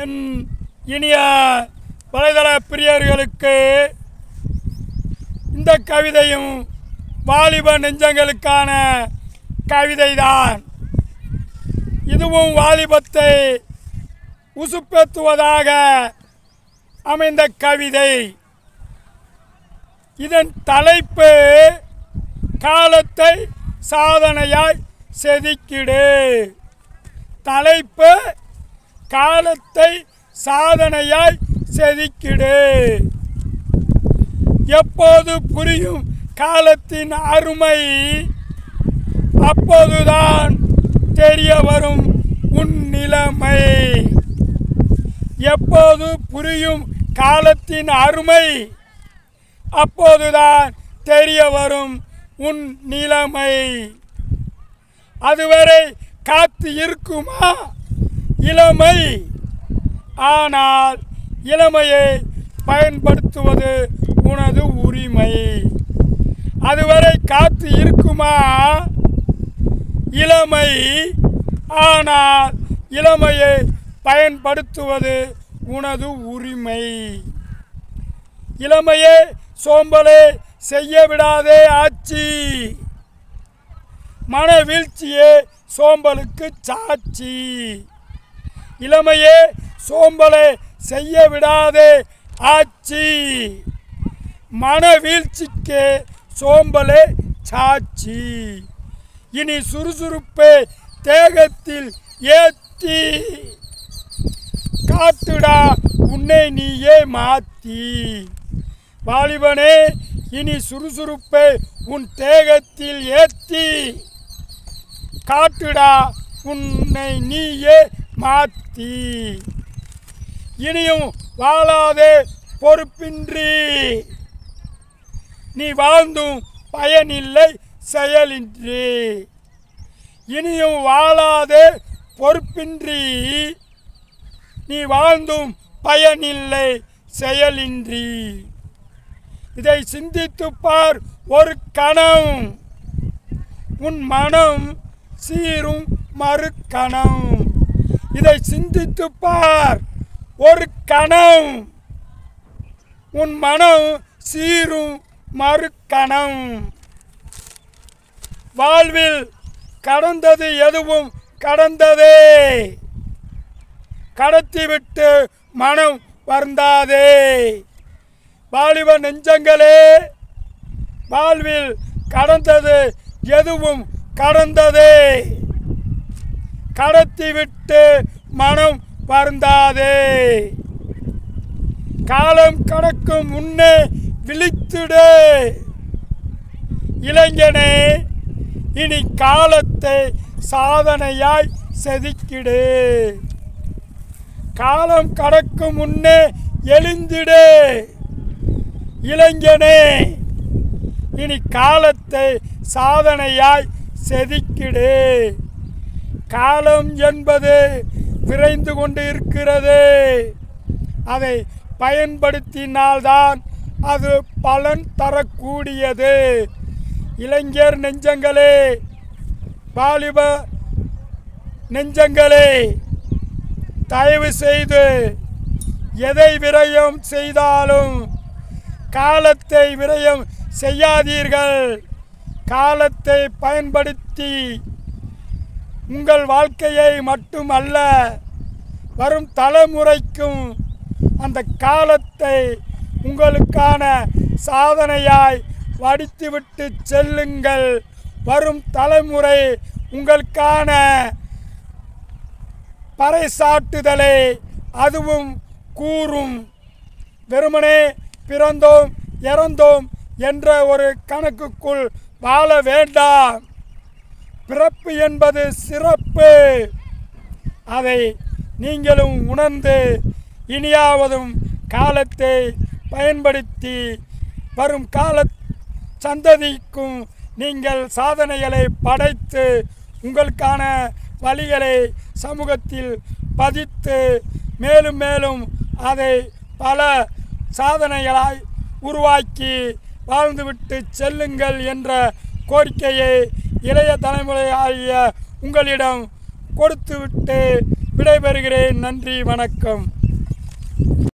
என் இனிய வலைதள பிரியர்களுக்கு இந்த கவிதையும் வாலிப நெஞ்சங்களுக்கான கவிதை தான் இதுவும் வாலிபத்தை உசுப்பேத்துவதாக அமைந்த கவிதை. இதன் தலைப்பு காலத்தை சாதனையாய் செதுக்கிடு. தலைப்பு காலத்தை சாதனையாய் செதுக்கிடு. எப்போது புரியும் காலத்தின் அருமை? அப்போதுதான் தெரிய வரும் உன் நிலைமை. எப்போது புரியும் காலத்தின் அருமை? அப்போதுதான் தெரிய வரும் உன் நிலைமை. அதுவரை காத்து இருக்குமா? இளமை. ஆனால் இளமையை பயன்படுத்துவது உனது உரிமை. அதுவரை காத்து இருக்குமா? இளமை. ஆனால் இளமையை பயன்படுத்துவது உனது உரிமை. இளமையே சோம்பலே செய்ய விடாதே ஆட்சி மன வீழ்ச்சியே சோம்பலுக்கு சாட்சி. இளமையே சோம்பலை செய்ய விடாதே ஆட்சி. மன வீழ்ச்சிக்கு சோம்பலே சாட்சி. இனி சுறுசுறுப்பே தேகத்தில் ஏத்தி. காத்துடா உன்னை நீயே மாத்தி. வாலிபனே இனி சுறுசுறுப்பை உன் தேகத்தில் ஏத்தி. காட்டுடா உன்னை நீயே மாத்தி இனியும் வாழாதே பொறுப்பின்றி. நீ வாழ்ந்தும் பயனில்லை செயலின்றி. இனியும் வாழாதே பொறுப்பின்றி. நீ வாழ்ந்தும் பயனில்லை செயலின்றி. இதை சிந்தித்துப்பார் ஒரு கணம். உன் மனம் சீரும் மறுக்கணம் இதை சிந்தித்துப் பார். ஒரு கணம். உன் மனம் சீரும் மறு கணம் வாழ்வில் கடந்தது எதுவும் கடந்ததே. கடத்திவிட்டு மனம் வருந்தாதே. வாலிப நெஞ்சங்களே வாழ்வில் கடந்தது எதுவும் கடந்ததே. கடத்திவிட்டு மனம் வருந்தாதே. காலம் கடக்கும் முன்னே விழித்துடு. இளைஞனே இனி காலத்தை சாதனையாய் செதுக்கிடு. காலம் கடக்கும் முன்னே எழுந்திடு. இளைஞனே இனி காலத்தை சாதனையாய் செதுக்கிடு. காலம் என்பது விரைந்து கொண்டு இருக்கிறது. அதை பயன்படுத்தினால்தான் அது பலன் தரக்கூடியது. இளைஞர் நெஞ்சங்களே வாலிப நெஞ்சங்களே தயவு செய்து எதை விரயம் செய்தாலும் காலத்தை விரயம் செய்யாதீர்கள். காலத்தை பயன்படுத்தி உங்கள் வாழ்க்கையை மட்டுமல்ல வரும் தலைமுறைக்கும் அந்த காலத்தை உங்களுக்கான சாதனையாய் வடித்துவிட்டு செல்லுங்கள். வரும் தலைமுறை உங்களுக்கான பறைசாட்டுதலை அதுவும் கூறும். வெறுமனே பிறந்தோம் இறந்தோம் என்ற ஒரு கணக்குக்குள் வாழ வேண்டாம். பிறப்பு என்பது சிறப்பு. அதை நீங்களும் உணர்ந்து இனியாவதும் காலத்தை பயன்படுத்தி வரும் கால சந்ததிக்கும் நீங்கள் சாதனைகளை படைத்து உங்களுக்கான வழிகளை சமூகத்தில் பதித்து மேலும் மேலும் அதை பல சாதனைகளாய் உருவாக்கி வாழ்ந்துவிட்டு செல்லுங்கள் என்ற கோரிக்கையை இளைய தலைமுறை ஆகிய உங்களிடம் கொடுத்துவிட்டு விடைபெறுகிறேன். நன்றி வணக்கம்.